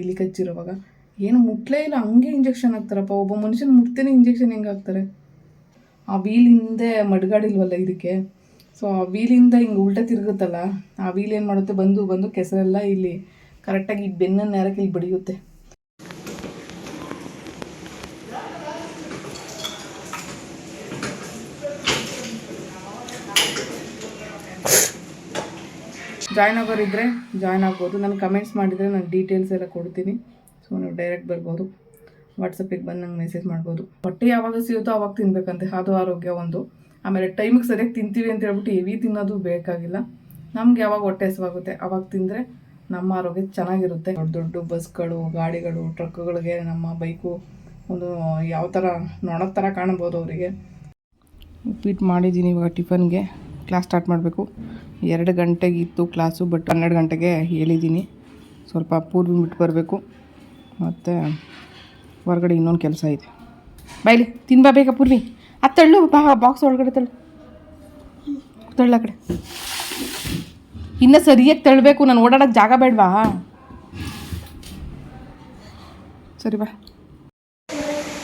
ಇಲ್ಲಿ ಕಚ್ಚಿರೋವಾಗ. ಏನು ಮುಟ್ಲೇ ಇಲ್ಲ, ಹಂಗೆ ಇಂಜೆಕ್ಷನ್ ಹಾಕ್ತಾರಪ್ಪ. ಒಬ್ಬ ಮನುಷ್ಯನ ಮುಟ್ತೇನೆ ಇಂಜೆಕ್ಷನ್ ಹೆಂಗೆ ಹಾಕ್ತಾರೆ? ಆ ವೀಲ್ ಹಿಂದೆ ಮಡ್ಗಾಡಿಲ್ವಲ್ಲ ಇದಕ್ಕೆ. ಸೊ ಆ ವೀಲಿಂದ ಹಿಂಗೆ ಉಲ್ಟಾ ತಿರುಗುತ್ತಲ್ಲ, ಆ ವೀಲ್ ಏನು ಮಾಡುತ್ತೆ? ಬಂದು ಬಂದು ಕೆಸರೆಲ್ಲ ಇಲ್ಲಿ ಕರೆಕ್ಟಾಗಿ ಈ ಬೆನ್ನ ನೇರಕ್ಕೆ ಇಲ್ಲಿ ಬಡಿಯುತ್ತೆ. ಜಾಯ್ನ್ ಆಗೋರಿದ್ದರೆ ಜಾಯ್ನ್ ಆಗ್ಬೋದು. ನನಗೆ ಕಮೆಂಟ್ಸ್ ಮಾಡಿದರೆ ನಾನು ಡೀಟೇಲ್ಸ್ ಎಲ್ಲ ಕೊಡ್ತೀನಿ. ಸೊ ನೀವು ಡೈರೆಕ್ಟ್ ಬರ್ಬೋದು. ವಾಟ್ಸಪ್ಪಿಗೆ ಬಂದು ನಂಗೆ ಮೆಸೇಜ್ ಮಾಡ್ಬೋದು. ಹೊಟ್ಟೆ ಯಾವಾಗ ಸಿಗುತ್ತೋ ಅವಾಗ ತಿನ್ಬೇಕಂತೆ. ಅದು ಆರೋಗ್ಯ ಒಂದು. ಆಮೇಲೆ ಟೈಮಿಗೆ ಸರಿಯಾಗಿ ತಿಂತೀವಿ ಅಂತ ಹೇಳ್ಬಿಟ್ಟು ಹೆವಿ ತಿನ್ನೋದು ಬೇಕಾಗಿಲ್ಲ. ನಮ್ಗೆ ಯಾವಾಗ ಹೊಟ್ಟೆ ಹಸಿವಾಗುತ್ತೆ, ಅವಾಗ ತಿಂದರೆ ನಮ್ಮ ಆರೋಗ್ಯ ಚೆನ್ನಾಗಿರುತ್ತೆ. ದೊಡ್ಡ ದೊಡ್ಡ ಬಸ್ಗಳು ಗಾಡಿಗಳು ಟ್ರಕ್ಗಳಿಗೆ ನಮ್ಮ ಬೈಕು ಒಂದು ಯಾವ ಥರ ನೋಡೋ ಥರ ಕಾಣ್ಬೋದು ಅವರಿಗೆ. ಉಪ್ಪಿಟ್ಟು ಮಾಡಿದ್ದೀನಿ ಇವಾಗ ಟಿಫನ್ಗೆ ಕ್ಲಾಸ್ ಸ್ಟಾರ್ಟ್ ಮಾಡಬೇಕು. ಎರಡು ಗಂಟೆಗೆ ಇತ್ತು ಕ್ಲಾಸು ಬಟ್ ಹನ್ನೆರಡು ಗಂಟೆಗೆ ಹೇಳಿದ್ದೀನಿ. ಸ್ವಲ್ಪ ಪೂರ್ವಿ ಬಿಟ್ಟು ಬರಬೇಕು. ಮತ್ತು ಹೊರಗಡೆ ಇನ್ನೊಂದು ಕೆಲಸ ಇದೆ. ಬಾಯ್ಲಿ ತಿನ್ಬಾ ಬೇಗ ಪೂರ್ವಿ. ಅದು ತಳ್ಳು, ಬಾ ಬಾಕ್ಸ್ ಒಳಗಡೆ ತಳ್ಳು. ತಳ್ಳ ಕಡೆ. ಇನ್ನೂ ಸರಿಯಾಗಿ ತಳ್ಳಬೇಕು ನಾನು ಓಡಾಡೋಕ್ಕೆ ಜಾಗ ಬೇಡವಾ? ಸರಿ ಬಾ.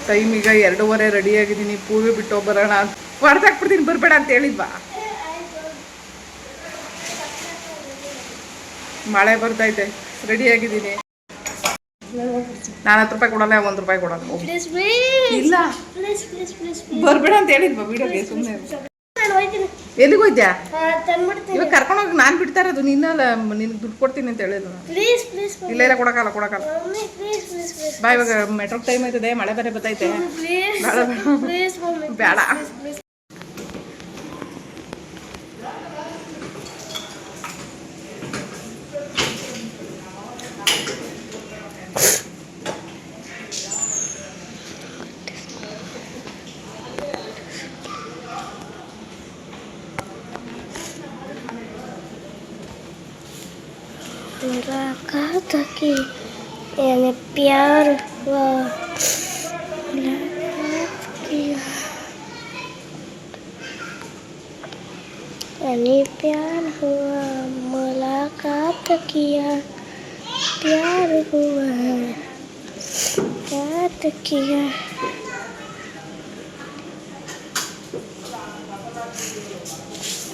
ಟೈಮ್ ಈಗ ಎರಡೂವರೆ ರೆಡಿ ಆಗಿದ್ದೀನಿ. ಪೂರ್ವಿ ಬಿಟ್ಟು ಬರೋಣ. ಹೊಡೆದಾಕ್ಬಿಡ್ತೀನಿ ಬರಬೇಡ ಅಂತ ಹೇಳಿದ್ವಾ? ಮಳೆ ಬರ್ತೈತೆ. ರೆಡಿ ಆಗಿದ್ದೀನಿ. ನಾನು ಹತ್ತು ರೂಪಾಯಿ ಕೊಡಲ್ಲ ಒಂದು ರೂಪಾಯಿ ಕೊಡಲ್ಲ. ಇಲ್ಲ. ಬರ್ಬೇಡ. ಅಂತ ಹೇಳಿದ್ವಾ ವಿಡಿಯೋಗೆ ಸುಮ್ಮನೆ ಎಲ್ಲಿಗೆ ಹೋಯ್ತ್ಯಾ? ಇವಾಗ ಕರ್ಕೊಂಡೋಗಿ ನಾನು ಬಿಡ್ತಾ ಇರೋದು ನಿನ್ನಲ್ಲ ನಿನ್ಗೆ ದುಡ್ಡು ಕೊಡ್ತೀನಿ ಅಂತ ಹೇಳಿದ್ರು ಇಲ್ಲ ಇಲ್ಲ ಕೊಡೋಕ್ಕಲ್ಲ ಕೊಡೋಕ್ಕಲ್ಲ ಬಾ ಇವಾಗ ಮೆಟ್ರೋ ಟೈಮ್ ಆಯ್ತದೆ ಮಳೆ ಬೇರೆ ಬರ್ತೈತೆ ಬೇಡ. की यानी प्यार हुआ मुलाकात किया यानी प्यार हुआ मुलाकात किया प्यार हुआ याद किया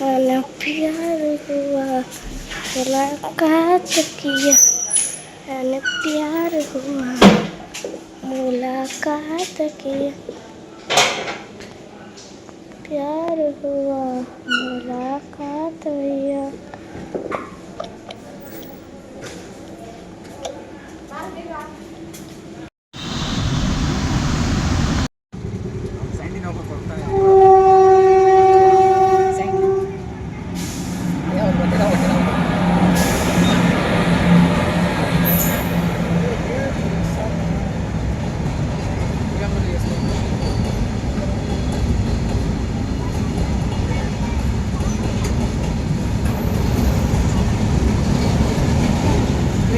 यानी प्यार हुआ मुलाकात किया यानी प्यार हुआ मुलाकात किया। प्यार हुआ मुलाकात हुआ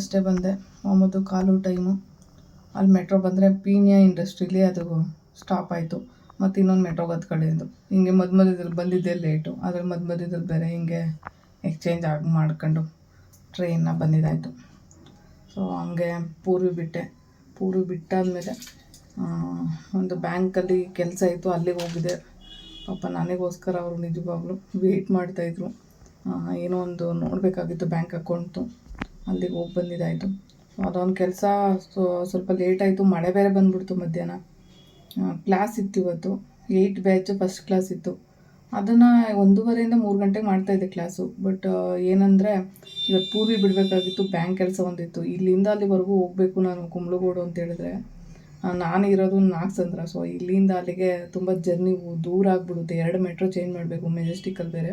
ಈಗಷ್ಟೇ ಬಂದೆ ಒಂಬತ್ತು ಕಾಲು ಟೈಮು. ಅಲ್ಲಿ ಮೆಟ್ರೋ ಬಂದರೆ ಪೀಣ್ಯ ಇಂಡಸ್ಟ್ರೀಲಿ ಅದು ಸ್ಟಾಪ್ ಆಯಿತು. ಮತ್ತು ಇನ್ನೊಂದು ಮೆಟ್ರೋಗೆ ಹತ್ಕೊಂಡಿದ್ದು ಹಿಂಗೆ ಮಧ್ಯ ಮಧ್ಯದಲ್ಲಿ ಬಂದಿದ್ದೆ ಲೇಟು. ಆದರೆ ಮಧ್ಯ ಮಧ್ಯದಲ್ಲಿ ಬೇರೆ ಹಿಂಗೆ ಎಕ್ಸ್ಚೇಂಜ್ ಆಗಿ ಮಾಡ್ಕೊಂಡು ಟ್ರೈನ್ನ ಬಂದಿದ್ದಾಯಿತು ಸೊ, ಹಂಗೆ ಪೂರ್ವಿ ಬಿಟ್ಟೆ. ಪೂರ್ವಿ ಬಿಟ್ಟಾದಮೇಲೆ ಒಂದು ಬ್ಯಾಂಕಲ್ಲಿ ಕೆಲಸ ಇತ್ತು. ಅಲ್ಲಿಗೆ ಹೋಗಿದ್ದೆ. ಪಾಪ ನನಗೋಸ್ಕರ ಅವರು ನಿಜವಾಗ್ಲೂ ವೆಯ್ಟ್ ಮಾಡ್ತಾಯಿದ್ರು ಏನೋ ಒಂದು ನೋಡಬೇಕಾಗಿತ್ತು ಬ್ಯಾಂಕ್ ಅಕೌಂಟು. ಅಲ್ಲಿಗೆ ಹೋಗಿ ಬಂದಿದ್ದಾಯಿತು. ಅದೊಂದು ಕೆಲಸ ಸ್ವಲ್ಪ ಲೇಟ್ ಆಯಿತು. ಮಳೆ ಬೇರೆ ಬಂದ್ಬಿಡ್ತು ಮಧ್ಯಾಹ್ನ. ಕ್ಲಾಸ್ ಇತ್ತು ಇವತ್ತು. ಏಯ್ಟ್ ಬ್ಯಾಚ್ ಫಸ್ಟ್ ಕ್ಲಾಸ್ ಇತ್ತು. ಅದನ್ನು ಒಂದೂವರೆಯಿಂದ ಮೂರು ಗಂಟೆಗೆ ಮಾಡ್ತಾಯಿದ್ದೆ ಕ್ಲಾಸು ಬಟ್ ಏನಂದರೆ, ಇವತ್ತು ಪೂರ್ವಿ ಬಿಡಬೇಕಾಗಿತ್ತು. ಬ್ಯಾಂಕ್ ಕೆಲಸ ಒಂದಿತ್ತು. ಇಲ್ಲಿಂದ ಅಲ್ಲಿವರೆಗೂ ಹೋಗಬೇಕು ನಾನು ಕುಂಬ್ಳಗೋಡು ಅಂತ ಹೇಳಿದ್ರೆ. ನಾನು ಇರೋದು ಸಂದ್ರ ಸೊ ಇಲ್ಲಿಂದ ಅಲ್ಲಿಗೆ ತುಂಬ ಜರ್ನಿ ದೂರ ಆಗಿಬಿಡುತ್ತೆ. ಎರಡು ಮೆಟ್ರೋ ಚೇಂಜ್ ಮಾಡಬೇಕು. ಮೆಜೆಸ್ಟಿಕಲ್ಲಿ ಬೇರೆ.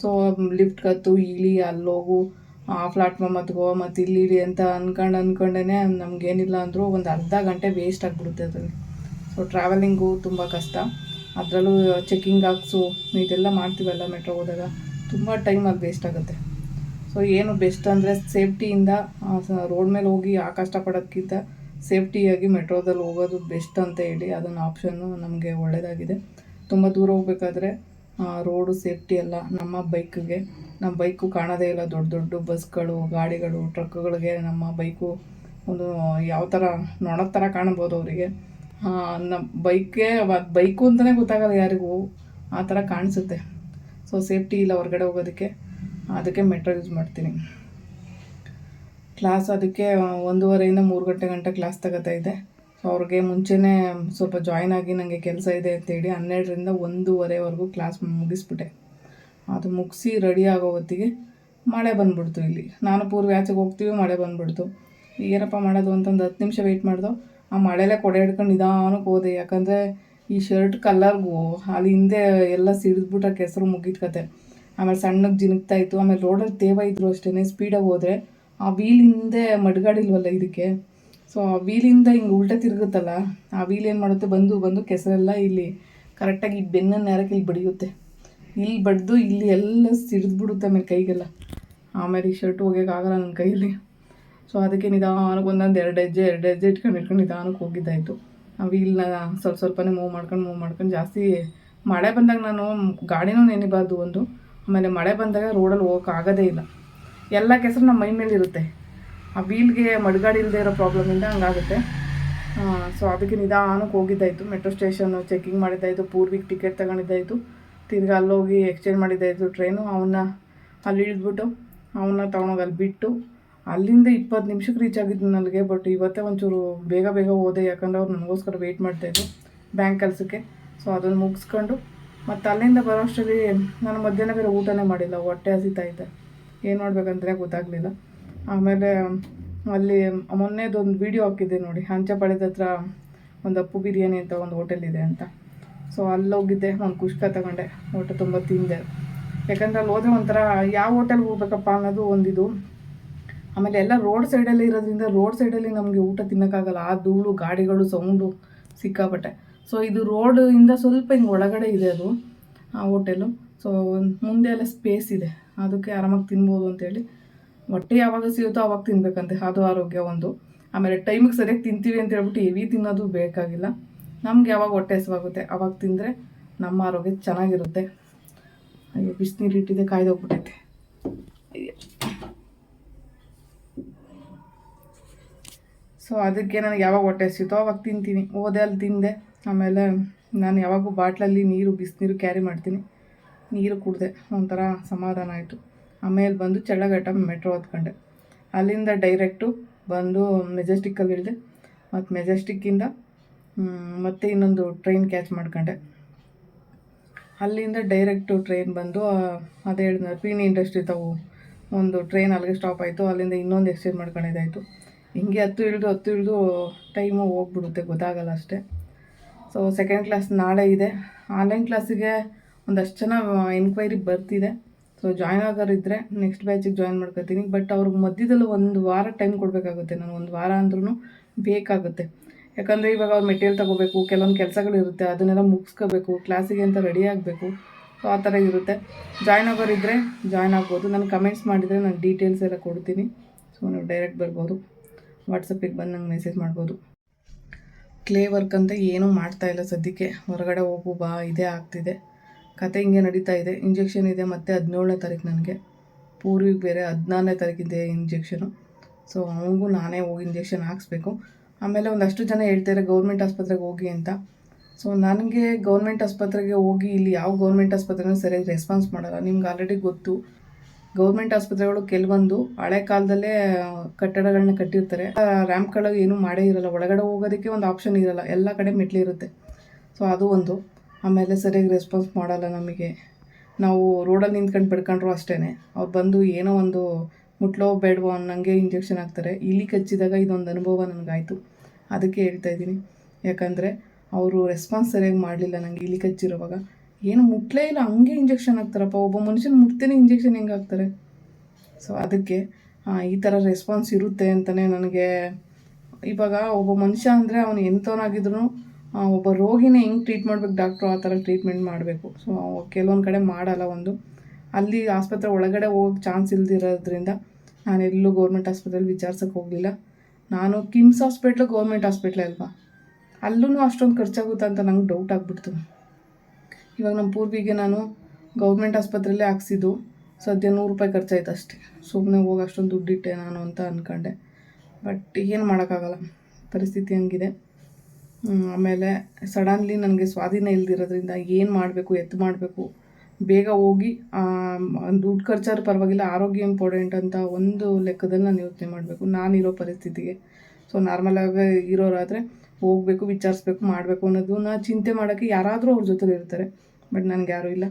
ಸೊ ಲಿಫ್ಟ್ ಕತ್ತು, ಇಳಿ, ಅಲ್ಲೋಗು ಆ ಪ್ಲಾಟ್ಫಾರ್ಮ್ ಹತ್ಕೋ ಮತ್ತು ಇಲ್ಲಿ ಇಳಿ ಅಂತ ಅಂದ್ಕೊಂಡು ಅಂದ್ಕೊಂಡೇ ನಮಗೇನಿಲ್ಲ ಅಂದರೂ ಒಂದು ಅರ್ಧ ಗಂಟೆ ವೇಸ್ಟ್ ಆಗಿಬಿಡುತ್ತೆ ಅದರಲ್ಲಿ. ಸೊ ಟ್ರಾವೆಲಿಂಗು ತುಂಬ ಕಷ್ಟ. ಅದರಲ್ಲೂ ಚೆಕ್ಕಿಂಗ್ ಹಾಕ್ಸು ಇದೆಲ್ಲ ಮಾಡ್ತೀವಲ್ಲ ಮೆಟ್ರೋ ಹೋದಾಗ, ತುಂಬ ಟೈಮ್ ಅಲ್ಲಿ ವೇಸ್ಟ್ ಆಗುತ್ತೆ. ಸೊ ಏನು ಬೆಸ್ಟ್ ಅಂದರೆ ಸೇಫ್ಟಿಯಿಂದ ರೋಡ್ ಮೇಲೆ ಹೋಗಿ ಆ ಕಷ್ಟಪಡೋದಕ್ಕಿಂತ ಸೇಫ್ಟಿಯಾಗಿ ಮೆಟ್ರೋದಲ್ಲಿ ಹೋಗೋದು ಬೆಸ್ಟ್ ಅಂತ ಹೇಳಿ ಅದೊಂದು ಆಪ್ಷನ್ನು ನಮಗೆ ಒಳ್ಳೆಯದಾಗಿದೆ ತುಂಬ ದೂರ ಹೋಗ್ಬೇಕಾದ್ರೆ ರೋಡು ಸೇಫ್ಟಿ ಅಲ್ಲ, ನಮ್ಮ ಬೈಕ್ಗೆ. ನಮ್ಮ ಬೈಕು ಕಾಣೋದೇ ಇಲ್ಲ, ದೊಡ್ಡ ದೊಡ್ಡ ಬಸ್ಗಳು, ಗಾಡಿಗಳು, ಟ್ರಕ್ಗಳಿಗೆ ನಮ್ಮ ಬೈಕು ಒಂದು ಯಾವ ಥರ ನೋಡೋ ಥರ ಕಾಣ್ಬೋದು ಅವರಿಗೆ. ನಮ್ಮ ಬೈಕೇ ಬೈಕು ಅಂತಲೇ ಗೊತ್ತಾಗಲ್ಲ ಯಾರಿಗೂ, ಆ ಥರ ಕಾಣಿಸುತ್ತೆ. ಸೊ ಸೇಫ್ಟಿ ಇಲ್ಲ ಹೊರಗಡೆ ಹೋಗೋದಕ್ಕೆ. ಅದಕ್ಕೆ ಮೆಟ್ರೋ ಯೂಸ್ ಮಾಡ್ತೀನಿ. ಕ್ಲಾಸ್ ಅದಕ್ಕೆ ಒಂದೂವರೆಯಿಂದ ಮೂರು ಗಂಟೆ ಗಂಟೆ ಕ್ಲಾಸ್ ತಗೋತಾ ಇದೆ ಸೊ ಅವ್ರಿಗೆ ಮುಂಚೆನೇ ಸ್ವಲ್ಪ ಜಾಯ್ನ್ ಆಗಿ ನನಗೆ ಕೆಲಸ ಇದೆ ಅಂತೇಳಿ ಹನ್ನೆರಡರಿಂದ ಒಂದೂವರೆವರೆಗೂ ಕ್ಲಾಸ್ ಮುಗಿಸ್ಬಿಟ್ಟೆ. ಅದು ಮುಗಿಸಿ ರೆಡಿ ಆಗೋ ಹೊತ್ತಿಗೆ ಮಳೆ ಬಂದ್ಬಿಡ್ತು ಇಲ್ಲಿ. ನಾನು ಪೂರ್ವ ಆಚೆಗೆ ಹೋಗ್ತೀವಿ, ಮಳೆ ಬಂದ್ಬಿಡ್ತು. ಏನಪ್ಪ ಮಾಡೋದು ಅಂತಂದು ಹತ್ತು ನಿಮಿಷ ವೆಯ್ಟ್ ಮಾಡ್ದೋ, ಆ ಮಳೆಲೇ ಕೊಡೆ ಹಿಡ್ಕೊಂಡು ನಿಧಾನಕ್ಕೆ ಹೋದೆ. ಯಾಕಂದರೆ ಈ ಶರ್ಟ್ ಕಲ್ಲರ್ಗು ಅಲ್ಲಿ ಹಿಂದೆ ಎಲ್ಲ ಸಿಡಿದ್ಬಿಟ್ಟು ಕೆಸರು ಮುಗಿದ ಕತೆ. ಆಮೇಲೆ ಸಣ್ಣಗೆ ಜಿನುಗ್ತಾ ಇತ್ತು. ಆಮೇಲೆ ರೋಡಲ್ಲಿ ತೇವ ಇದ್ರು ಅಷ್ಟೇ ಸ್ಪೀಡಾಗಿ ಹೋದರೆ ಆ ವೀಲ್ ಹಿಂದೆ ಮಡ್ಗಾಡಿಲ್ವಲ್ಲ ಇದಕ್ಕೆ? ಸೊ ಆ ವೀಲಿಂದ ಹಿಂಗೆ ಉಲ್ಟ ತಿರುಗುತ್ತಲ್ಲ, ಆ ವೀಲ್ ಏನು ಮಾಡುತ್ತೆ? ಬಂದು ಬಂದು ಕೆಸರೆಲ್ಲ ಇಲ್ಲಿ ಕರೆಕ್ಟಾಗಿ ಈ ಬೆನ್ನ ನೇರಕ್ಕೆ ಇಲ್ಲಿ ಬಡಿಯುತ್ತೆ. ಇಲ್ಲಿ ಬಡ್ದು, ಇಲ್ಲಿ ಎಲ್ಲ ಸಿಡಿದ್ಬಿಡುತ್ತೆ ಆಮೇಲೆ ಕೈಗೆಲ್ಲ. ಆಮೇಲೆ ಈ ಶರ್ಟ್ ಆಗಲ್ಲ ನನ್ನ ಕೈಯಲ್ಲಿ ಸೊ ಅದಕ್ಕೆ ನಿಧಾನಕ್ಕೆ ಒಂದೊಂದು ಎರಡು ಹೆಜ್ಜೆ ಎರಡು ಹೆಜ್ಜೆ ಇಟ್ಕೊಂಡು ಇಟ್ಕೊಂಡು ನಿಧಾನಕ್ಕೆ ಹೋಗಿದ್ದಾಯಿತು. ಆ ವೀಲ್ನ ಸ್ವಲ್ಪ ಸ್ವಲ್ಪನೇ ಮೂವ್ ಮಾಡ್ಕೊಂಡು ಮೂವ್ ಮಾಡ್ಕೊಂಡು ಜಾಸ್ತಿ ಮಳೆ ಬಂದಾಗ ನಾನು ಗಾಡಿನೂ ನೆನಿಬಾರ್ದು ಒಂದು. ಆಮೇಲೆ ಮಳೆ ಬಂದಾಗ ರೋಡಲ್ಲಿ ಹೋಗೋಕ್ಕಾಗೋದೇ ಇಲ್ಲ. ಎಲ್ಲ ಕೆಸರು ನಮ್ಮ ಮೈ ಮೇಲೆ ಇರುತ್ತೆ ಆ ವೀಲ್ಗೆ ಮಡ್ಗಾಡಿ ಇಲ್ಲದೆ ಇರೋ ಪ್ರಾಬ್ಲಮಿಂದ ಹಂಗಾಗುತ್ತೆ. ಸೊ ಅದಕ್ಕೆ ನಿಧಾನಕ್ಕೆ ಹೋಗಿದ್ದಾಯಿತು. ಮೆಟ್ರೋ ಸ್ಟೇಷನ್ನು ಚೆಕಿಂಗ್ ಮಾಡಿದ್ದಾಯಿತು. ಪೂರ್ವಿಗೆ ಟಿಕೆಟ್ ತಗೊಂಡಿದ್ದಾಯಿತು. ತಿರ್ಗಿ ಅಲ್ಲೋಗಿ ಎಕ್ಸ್ಚೇಂಜ್ ಮಾಡಿದ್ದಾಯಿತು ಟ್ರೈನು. ಅವನ್ನ ಅಲ್ಲಿ ಇಳಿದ್ಬಿಟ್ಟು, ಅವನ್ನ ತಗೊಂಡೋಗಿ ಅಲ್ಲಿ ಬಿಟ್ಟು, ಅಲ್ಲಿಂದ ಇಪ್ಪತ್ತು ನಿಮಿಷಕ್ಕೆ ರೀಚ್ ಆಗಿದ್ದು ನನಗೆ, ಬಟ್ ಇವತ್ತೇ ಒಂಚೂರು ಬೇಗ ಬೇಗ ಹೋದೆ. ಯಾಕಂದ್ರೆ ಅವ್ರು ನನಗೋಸ್ಕರ ವೆಯ್ಟ್ ಮಾಡ್ತಾಯಿದ್ರು ಬ್ಯಾಂಕ್ ಕೆಲಸಕ್ಕೆ. ಸೊ ಅದನ್ನು ಮುಗಿಸ್ಕೊಂಡು, ಮತ್ತು ಅಲ್ಲಿಂದ ಬರೋ ಅಷ್ಟರಲ್ಲಿ ನಾನು ಮಧ್ಯಾಹ್ನ ಬೇರೆ ಊಟನೇ ಮಾಡಿಲ್ಲ. ಹೊಟ್ಟೆ ಹಸಿತಾ ಏನು ಮಾಡಬೇಕಂದ್ರೆ ಗೊತ್ತಾಗಲಿಲ್ಲ. ಆಮೇಲೆ, ಅಲ್ಲಿ, ಮೊನ್ನೆದೊಂದು ವೀಡಿಯೋ ಹಾಕಿದ್ದೆ ನೋಡಿ. ಹಂಚಪಾಳ್ಯದ ಹತ್ರ ಒಂದು ಅಪ್ಪು ಬಿರಿಯಾನಿ ಅಂತ ಒಂದು ಹೋಟೆಲ್ ಇದೆ ಅಂತ. ಸೊ ಅಲ್ಲಿ ಹೋಗಿದ್ದೆ ಒಂದು ಕುಷ್ಕ ತಗೊಂಡೆ. ಊಟ ತುಂಬ ತಿಂದೆ. ಯಾಕಂದ್ರೆ ಅಲ್ಲಿ ಹೋದ್ರೆ ಒಂಥರ ಯಾವ ಹೋಟೆಲ್ಗೆ ಹೋಗ್ಬೇಕಪ್ಪ ಅನ್ನೋದು ಒಂದಿದು. ಆಮೇಲೆ ಎಲ್ಲ ರೋಡ್ ಸೈಡಲ್ಲಿ ಇರೋದ್ರಿಂದ ರೋಡ್ ಸೈಡಲ್ಲಿ ನಮಗೆ ಊಟ ತಿನ್ನೋಕ್ಕಾಗಲ್ಲ. ಆ ಧೂಳು, ಗಾಡಿಗಳು ಸೌಂಡು ಸಿಕ್ಕಾಪಟ್ಟೆ. ಸೊ ಇದು ರೋಡ್ ಇಂದ ಸ್ವಲ್ಪ ಹಿಂಗೆ ಒಳಗಡೆ ಇದೆ ಅದು, ಆ ಹೋಟೆಲು ಸೊ ಮುಂದೆ ಎಲ್ಲ ಸ್ಪೇಸ್ ಇದೆ. ಅದಕ್ಕೆ ಆರಾಮಾಗಿ ತಿನ್ಬೋದು ಅಂತೇಳಿ ಹೊಟ್ಟೆ ಯಾವಾಗ ಸಿಗುತ್ತೋ ಅವಾಗ ತಿನ್ಬೇಕಂತೆ. ಅದು ಆರೋಗ್ಯ ಒಂದು. ಆಮೇಲೆ ಟೈಮಿಗೆ ಸರಿಯಾಗಿ ತಿಂತೀವಿ ಅಂತ ಹೇಳ್ಬಿಟ್ಟು ಹೆವಿ ತಿನ್ನೋದು ಬೇಕಾಗಿಲ್ಲ. ನಮ್ಗೆ ಯಾವಾಗ ಹೊಟ್ಟೆ ಹಸಿವಾಗುತ್ತೆ, ಅವಾಗ ತಿಂದರೆ ನಮ್ಮ ಆರೋಗ್ಯ ಚೆನ್ನಾಗಿರುತ್ತೆ. ಅಯ್ಯೋ, ಬಿಸಿನೀರು ಇಟ್ಟಿದೆ ಕಾಯ್ದೋಗ್ಬಿಟ್ಟೈತೆ. ಸೊ ಅದಕ್ಕೆ ನನಗೆ ಯಾವಾಗ ಹೊಟ್ಟೆ ಹಸಿತೋ ಅವಾಗ ತಿಂತೀನಿ. ಓದೆ ಅಲ್ಲಿ ತಿಂದೆ. ಆಮೇಲೆ ನಾನು ಯಾವಾಗೂ ಬಾಟ್ಲಲ್ಲಿ ನೀರು, ಬಿಸಿನೀರು ಕ್ಯಾರಿ ಮಾಡ್ತೀನಿ. ನೀರು ಕುಡಿದೆ. ಒಂಥರ ಸಮಾಧಾನ ಆಯಿತು. ಆಮೇಲೆ ಬಂದು ಚಳ್ಳಘಟ್ಟ ಮೆಟ್ರೋ ಹತ್ಕೊಂಡೆ. ಅಲ್ಲಿಂದ ಡೈರೆಕ್ಟು ಬಂದು ಮೆಜೆಸ್ಟಿಕ್ಕಲ್ಲಿ ಇಳಿದೆ ಮತ್ತು ಮೆಜೆಸ್ಟಿಕ್ಕಿಂದ ಮತ್ತೆ ಇನ್ನೊಂದು ಟ್ರೈನ್ ಕ್ಯಾಚ್ ಮಾಡ್ಕೊಂಡೆ. ಅಲ್ಲಿಂದ ಡೈರೆಕ್ಟು ಟ್ರೈನ್ ಬಂದು ಅದೇ ಹೇಳಿದ ಪೀಣಿ ಇಂಡಸ್ಟ್ರಿ ತಾವು ಒಂದು ಟ್ರೈನ್ ಅಲ್ಲಿಗೆ ಸ್ಟಾಪ್ ಆಯಿತು. ಅಲ್ಲಿಂದ ಇನ್ನೊಂದು ಎಕ್ಸ್ಚೇಂಜ್ ಮಾಡ್ಕೊಂಡಿದ್ದಾಯಿತು ಹಿಂಗೆ ಹತ್ತು ಇಳಿದು ಹತ್ತು ಇಳಿದು ಟೈಮು ಹೋಗ್ಬಿಡುತ್ತೆ, ಗೊತ್ತಾಗಲ್ಲ ಅಷ್ಟೇ. ಸೊ ಸೆಕೆಂಡ್ ಕ್ಲಾಸ್ ನಾಳೆ ಇದೆ. ಆನ್ಲೈನ್ ಕ್ಲಾಸಿಗೆ ಒಂದಷ್ಟು ಜನ ಎನ್ಕ್ವೈರಿ ಬರ್ತಿದೆ. ಸೊ ಜಾಯ್ನ್ ಆಗೋರಿದ್ದರೆ ನೆಕ್ಸ್ಟ್ ಬ್ಯಾಚಿಗೆ ಜಾಯ್ನ್ ಮಾಡ್ಕೊತೀನಿ. ಬಟ್ ಅವ್ರಿಗೆ ಮಧ್ಯದಲ್ಲಿ ಒಂದು ವಾರ ಟೈಮ್ ಕೊಡಬೇಕಾಗುತ್ತೆ. ನಾನು ಒಂದು ವಾರ ಅಂದ್ರೂ ಬೇಕಾಗುತ್ತೆ. ಯಾಕಂದರೆ ಇವಾಗ ಅವ್ರು ಮೆಟೀರಿಯಲ್ ತೊಗೋಬೇಕು, ಕೆಲವೊಂದು ಕೆಲಸಗಳಿರುತ್ತೆ ಅದನ್ನೆಲ್ಲ ಮುಗಿಸ್ಕೋಬೇಕು ಕ್ಲಾಸಿಗೆ ಅಂತ ರೆಡಿ ಆಗಬೇಕು. ಸೊ ಆ ಥರ ಇರುತ್ತೆ. ಜಾಯ್ನ್ ಆಗೋರಿದ್ದರೆ ಜಾಯ್ನ್ ಆಗ್ಬೋದು. ನಾನು ಕಮೆಂಟ್ಸ್ ಮಾಡಿದರೆ ನಾನು ಡೀಟೇಲ್ಸ್ ಎಲ್ಲ ಕೊಡ್ತೀನಿ. ಸೊ ನೀವು ಡೈರೆಕ್ಟ್ ಬರ್ಬೋದು. ವಾಟ್ಸಪ್ಪಿಗೆ ಬಂದು ನಂಗೆ ಮೆಸೇಜ್ ಮಾಡ್ಬೋದು. ಕ್ಲೇ ವರ್ಕ್ ಅಂತ ಏನೂ ಮಾಡ್ತಾ ಇಲ್ಲ ಸದ್ಯಕ್ಕೆ. ಹೊರಗಡೆ ಹೋಗು ಬಾ, ಇದೇ ಆಗ್ತಿದೆ. ಕತೆ ಹಿಂಗೆ ನಡೀತಾ ಇದೆ ಇಂಜೆಕ್ಷನ್ ಇದೆ ಮತ್ತು ಹದಿನೇಳನೇ ತಾರೀಕು ನನಗೆ. ಪೂರ್ವಿಗೆ ಬೇರೆ ಹದಿನಾರನೇ ತಾರೀಕಿದೆ ಇಂಜೆಕ್ಷನು ಸೊ ಅವನಿಗೂ ನಾನೇ ಹೋಗಿ ಇಂಜೆಕ್ಷನ್ ಹಾಕ್ಸ್ಬೇಕು. ಆಮೇಲೆ ಒಂದಷ್ಟು ಜನ ಹೇಳ್ತಾರೆ ಗೌರ್ಮೆಂಟ್ ಆಸ್ಪತ್ರೆಗೆ ಹೋಗಿ ಅಂತ. ಸೊ ನನಗೆ ಗೌರ್ಮೆಂಟ್ ಆಸ್ಪತ್ರೆಗೆ ಹೋಗಿ ಇಲ್ಲಿ ಯಾವ ಗೌರ್ಮೆಂಟ್ ಆಸ್ಪತ್ರೆನೂ ಸರಿಯಾಗಿ ರೆಸ್ಪಾನ್ಸ್ ಮಾಡಲ್ಲ. ನಿಮ್ಗೆ ಆಲ್ರೆಡಿ ಗೊತ್ತು. ಗೌರ್ಮೆಂಟ್ ಆಸ್ಪತ್ರೆಗಳು ಕೆಲವೊಂದು ಹಳೆ ಕಾಲದಲ್ಲೇ ಕಟ್ಟಡಗಳನ್ನ ಕಟ್ಟಿರ್ತಾರೆ. ರ್ಯಾಂಪ್ಗಳು ಏನೂ ಮಾಡೇ ಇರಲ್ಲ. ಒಳಗಡೆ ಹೋಗೋದಕ್ಕೆ ಒಂದು ಆಪ್ಷನ್ ಇರಲ್ಲ. ಎಲ್ಲ ಕಡೆ ಮೆಟ್ಲಿರುತ್ತೆ ಸೊ ಅದು ಒಂದು. ಆಮೇಲೆ ಸರಿಯಾಗಿ ರೆಸ್ಪಾನ್ಸ್ ಮಾಡಲ್ಲ ನಮಗೆ. ನಾವು ರೋಡಲ್ಲಿ ನಿಂತ್ಕೊಂಡು ಬಿಡ್ಕೊಂಡ್ರು ಅಷ್ಟೇ ಅವ್ರು ಬಂದು ಏನೋ ಒಂದು ಮುಟ್ಲೋ ಬೇಡವೋ ಅನ್ನಂಗೆ ಇಂಜೆಕ್ಷನ್ ಹಾಕ್ತಾರೆ. ಇಲಿ ಕಚ್ಚಿದಾಗ ಇದೊಂದು ಅನುಭವ ನನಗಾಯಿತು. ಅದಕ್ಕೆ ಹೇಳ್ತಾ ಇದ್ದೀನಿ. ಯಾಕಂದರೆ ಅವರು ರೆಸ್ಪಾನ್ಸ್ ಸರಿಯಾಗಿ ಮಾಡಲಿಲ್ಲ ನನಗೆ ಇಲಿ ಕಚ್ಚಿರೋವಾಗ. ಏನು ಮುಟ್ಲೇ ಇಲ್ಲ, ಹಂಗೆ ಇಂಜೆಕ್ಷನ್ ಹಾಕ್ತಾರಪ್ಪ. ಒಬ್ಬ ಮನುಷ್ಯನ ಮುಟ್ತೇನೆ ಇಂಜೆಕ್ಷನ್ ಹೆಂಗೆ ಹಾಕ್ತಾರೆ? ಸೊ ಅದಕ್ಕೆ ಈ ಥರ ರೆಸ್ಪಾನ್ಸ್ ಇರುತ್ತೆ ಅಂತಲೇ ನನಗೆ ಇವಾಗ ಒಬ್ಬ ಮನುಷ್ಯ ಅಂದರೆ ಅವನು ಎಂಥವನಾಗಿದ್ರು ಒಬ್ಬ ರೋಗಿನೇ ಹೆಂಗೆ ಟ್ರೀಟ್ ಮಾಡ್ಬೇಕು? ಡಾಕ್ಟ್ರು ಆ ಥರ ಟ್ರೀಟ್ಮೆಂಟ್ ಮಾಡಬೇಕು. ಸೊ ಕೆಲವೊಂದು ಕಡೆ ಮಾಡಲ್ಲ ಒಂದು. ಅಲ್ಲಿ ಆಸ್ಪತ್ರೆ ಒಳಗಡೆ ಹೋಗೋಕ್ಕೆ ಚಾನ್ಸ್ ಇಲ್ದಿರೋದ್ರಿಂದ ನಾನು ಎಲ್ಲೂ ಗೌರ್ಮೆಂಟ್ ಆಸ್ಪತ್ರೆಯಲ್ಲಿ ವಿಚಾರ್ಸಕ್ಕೆ ಹೋಗಲಿಲ್ಲ. ನಾನು ಕಿಮ್ಸ್ ಹಾಸ್ಪಿಟ್ಲು ಗೌರ್ಮೆಂಟ್ ಹಾಸ್ಪಿಟ್ಲೇ ಅಲ್ವಾ? ಅಲ್ಲೂ ಅಷ್ಟೊಂದು ಖರ್ಚಾಗುತ್ತೆ ಅಂತ ನಂಗೆ ಡೌಟ್ ಆಗಿಬಿಡ್ತು. ಇವಾಗ ನಮ್ಮ ಪೂರ್ವಿಗೆ ನಾನು ಗೌರ್ಮೆಂಟ್ ಆಸ್ಪತ್ರೆಯಲ್ಲೇ ಹಾಕ್ಸಿದ್ದು. ಸದ್ಯ ನೂರು ರೂಪಾಯಿ ಖರ್ಚಾಯ್ತು ಅಷ್ಟೇ. ಸುಮ್ಮನೆ ಹೋಗಿ ಅಷ್ಟೊಂದು ದುಡ್ಡಿಟ್ಟೆ ನಾನು ಅಂತ ಅಂದ್ಕೊಂಡೆ ಬಟ್ ಏನು ಮಾಡೋಕ್ಕಾಗಲ್ಲ. ಪರಿಸ್ಥಿತಿ ಹಂಗಿದೆ. ಆಮೇಲೆ ಸಡನ್ಲಿ ನನಗೆ ಸ್ವಾಧೀನ ಇಲ್ದಿರೋದ್ರಿಂದ ಏನು ಮಾಡಬೇಕು, ಎತ್ತು ಮಾಡಬೇಕು, ಬೇಗ ಹೋಗಿ ದುಡ್ಡು ಖರ್ಚಾದ್ರೂ ಪರವಾಗಿಲ್ಲ, ಆರೋಗ್ಯ ಇಂಪಾರ್ಟೆಂಟ್ ಅಂತ ಒಂದು ಲೆಕ್ಕದಲ್ಲಿ ನಾನು ಯೋಚನೆ ಮಾಡಬೇಕು. ನಾನಿರೋ ಪರಿಸ್ಥಿತಿಗೆ. ಸೊ ನಾರ್ಮಲಾಗಿ ಇರೋರಾದರೆ ಹೋಗಬೇಕು, ವಿಚಾರಿಸ್ಬೇಕು, ಮಾಡಬೇಕು ಅನ್ನೋದನ್ನ ಚಿಂತೆ ಮಾಡೋಕ್ಕೆ ಯಾರಾದರೂ ಅವ್ರ ಜೊತೆಲಿ ಇರ್ತಾರೆ ಬಟ್ ನನಗೆ ಯಾರೂ ಇಲ್ಲ.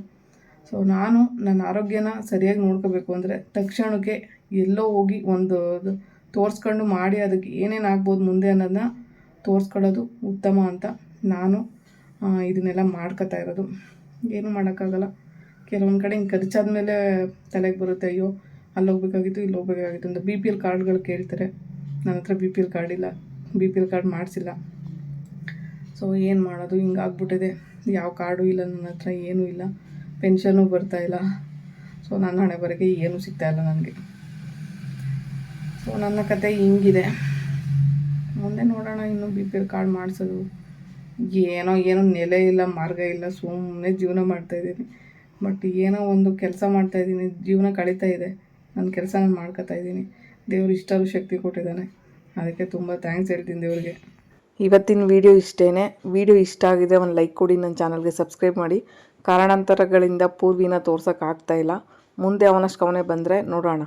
ಸೊ ನಾನು ನನ್ನ ಆರೋಗ್ಯನ ಸರಿಯಾಗಿ ನೋಡ್ಕೋಬೇಕು ಅಂದರೆ ತಕ್ಷಣಕ್ಕೆ ಎಲ್ಲೋ ಹೋಗಿ ಒಂದು ತೋರಿಸ್ಕೊಂಡು ಮಾಡಿ, ಅದಕ್ಕೆ ಏನೇನು ಆಗ್ಬೋದು ಮುಂದೆ ಅನ್ನೋದನ್ನ ತೋರಿಸ್ಕೊಳ್ಳೋದು ಉತ್ತಮ ಅಂತ ನಾನು ಇದನ್ನೆಲ್ಲ ಮಾಡ್ಕೊತಾ ಇರೋದು. ಏನು ಮಾಡೋಕ್ಕಾಗಲ್ಲ. ಕೆಲವೊಂದು ಕಡೆ ಹಿಂಗೆ ಖರ್ಚಾದ್ಮೇಲೆ ತಲೆಗೆ ಬರುತ್ತೆ, ಅಯ್ಯೋ ಅಲ್ಲಿ ಹೋಗ್ಬೇಕಾಗಿತ್ತು ಇಲ್ಲಿ ಹೋಗ್ಬೇಕಾಗಿತ್ತು ಅಂತ ಬಿ ಪಿ ಎಲ್ ಕಾರ್ಡ್ಗಳು ಕೇಳ್ತಾರೆ. ನನ್ನ ಹತ್ರ ಬಿ ಪಿ ಎಲ್ ಕಾರ್ಡ್ ಇಲ್ಲ, ಬಿ ಪಿ ಎಲ್ ಕಾರ್ಡ್ ಮಾಡಿಸಿಲ್ಲ. ಸೊ, ಏನು ಮಾಡೋದು? ಹಿಂಗೆ ಆಗ್ಬಿಟ್ಟಿದೆ. ಯಾವ ಕಾರ್ಡು ಇಲ್ಲ, ನನ್ನ ಹತ್ರ ಏನೂ ಇಲ್ಲ. ಪೆನ್ಷನು ಇಲ್ಲ. ಸೊ, ನನ್ನ ಹಣೆ ಬರೋಕ್ಕೆ ಏನೂ ಸಿಗ್ತಾ ಇಲ್ಲ ನನಗೆ. ಸೊ, ನನ್ನ ಕತೆ ಹಿಂಗಿದೆ. ಮುಂದೆ ನೋಡೋಣ, ಇನ್ನೂ ಬಿ ಪಿ ಎಲ್ ಕಾರ್ಡ್ ಮಾಡಿಸೋದು. ಏನೋ ಏನೋ ನೆಲೆ ಇಲ್ಲ, ಮಾರ್ಗ ಇಲ್ಲ ಸುಮ್ಮನೆ ಜೀವನ ಮಾಡ್ತಾಯಿದ್ದೀನಿ ಬಟ್ ಏನೋ ಒಂದು ಕೆಲಸ ಮಾಡ್ತಾಯಿದ್ದೀನಿ ಜೀವನ ಕಳೀತಾ ಇದೆ. ನನ್ನ ಕೆಲಸ ನಾನು ಮಾಡ್ಕೊತಾ ಇದ್ದೀನಿ. ದೇವ್ರು ಇಷ್ಟಾರು ಶಕ್ತಿ ಕೊಟ್ಟಿದ್ದಾನೆ. ಅದಕ್ಕೆ ತುಂಬ ಥ್ಯಾಂಕ್ಸ್ ಹೇಳ್ತೀನಿ ದೇವರಿಗೆ. ಇವತ್ತಿನ ವಿಡಿಯೋ ಇಷ್ಟೇ ವಿಡಿಯೋ ಇಷ್ಟ ಆಗಿದೆ ಒಂದು ಲೈಕ್ ಕೊಡಿ, ನನ್ನ ಚಾನಲ್ಗೆ ಸಬ್ಸ್ಕ್ರೈಬ್ ಮಾಡಿ. ಕಾರಣಾಂತರಗಳಿಂದ ಪೂರ್ವಿನ ತೋರ್ಸೋಕ್ಕಾಗ್ತಾಯಿಲ್ಲ ಮುಂದೆ ಅವನಷ್ಟು ಅವನೇ ಬಂದರೆ ನೋಡೋಣ.